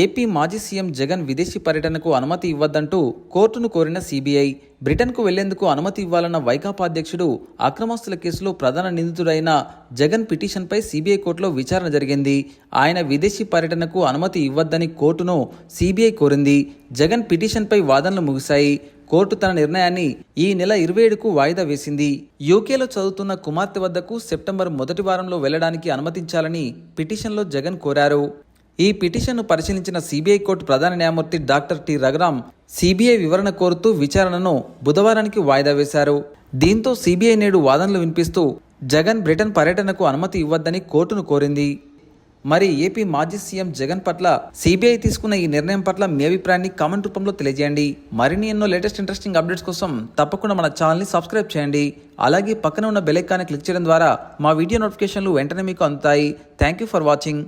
AP మాజీ CM Jagan విదేశీ పర్యటనకు అనుమతి ఇవ్వద్దంటూ కోర్టును కోరిన సీబీఐ బ్రిటన్కు వెళ్ళేందుకు అనుమతి ఇవ్వాలన్న వైకాపా అధ్యక్షుడు అక్రమస్తుల కేసులో ప్రధాన నిందితుడైన జగన్ పిటిషన్పై సీబీఐ కోర్టులో విచారణ జరిగింది. ఆయన విదేశీ పర్యటనకు అనుమతి ఇవ్వద్దని కోర్టును సీబీఐ కోరింది. జగన్ పిటిషన్పై వాదనలు ముగిశాయి. కోర్టు తన నిర్ణయాన్ని ఈ నెల ఇరవై ఏడుకు వాయిదా వేసింది. యూకేలో చదువుతున్న కుమార్తె వద్దకు సెప్టెంబర్ మొదటి వారంలో వెళ్ళడానికి అనుమతించాలని పిటిషన్లో జగన్ కోరారు. ఈ పిటిషన్ను పరిశీలించిన సిబిఐ కోర్టు ప్రధాన న్యాయమూర్తి డాక్టర్ టి. రఘురాం సిబిఐ వివరణ కోరుతూ విచారణను బుధవారానికి వాయిదా వేశారు. దీంతో సిబిఐ నేడు వాదనలు వినిపిస్తూ జగన్ బ్రిటన్ పర్యటనకు అనుమతి ఇవ్వద్దని కోర్టును కోరింది. మరి ఏపీ మాజీ సీఎం జగన్ పట్ల సిబిఐ తీసుకున్న ఈ నిర్ణయం పట్ల మీ అభిప్రాయాన్ని కామెంట్ రూపంలో తెలియజేయండి. మరిన్ని ఎన్నో లేటెస్ట్ ఇంట్రెస్టింగ్ అప్డేట్స్ కోసం తప్పకుండా మన ఛానల్ని సబ్స్క్రైబ్ చేయండి. అలాగే పక్కన ఉన్న బెల్ ఐకాన్ని క్లిక్ చేయడం ద్వారా మా వీడియో నోటిఫికేషన్లు వెంటనే మీకు అందుతాయి. Thank you for watching.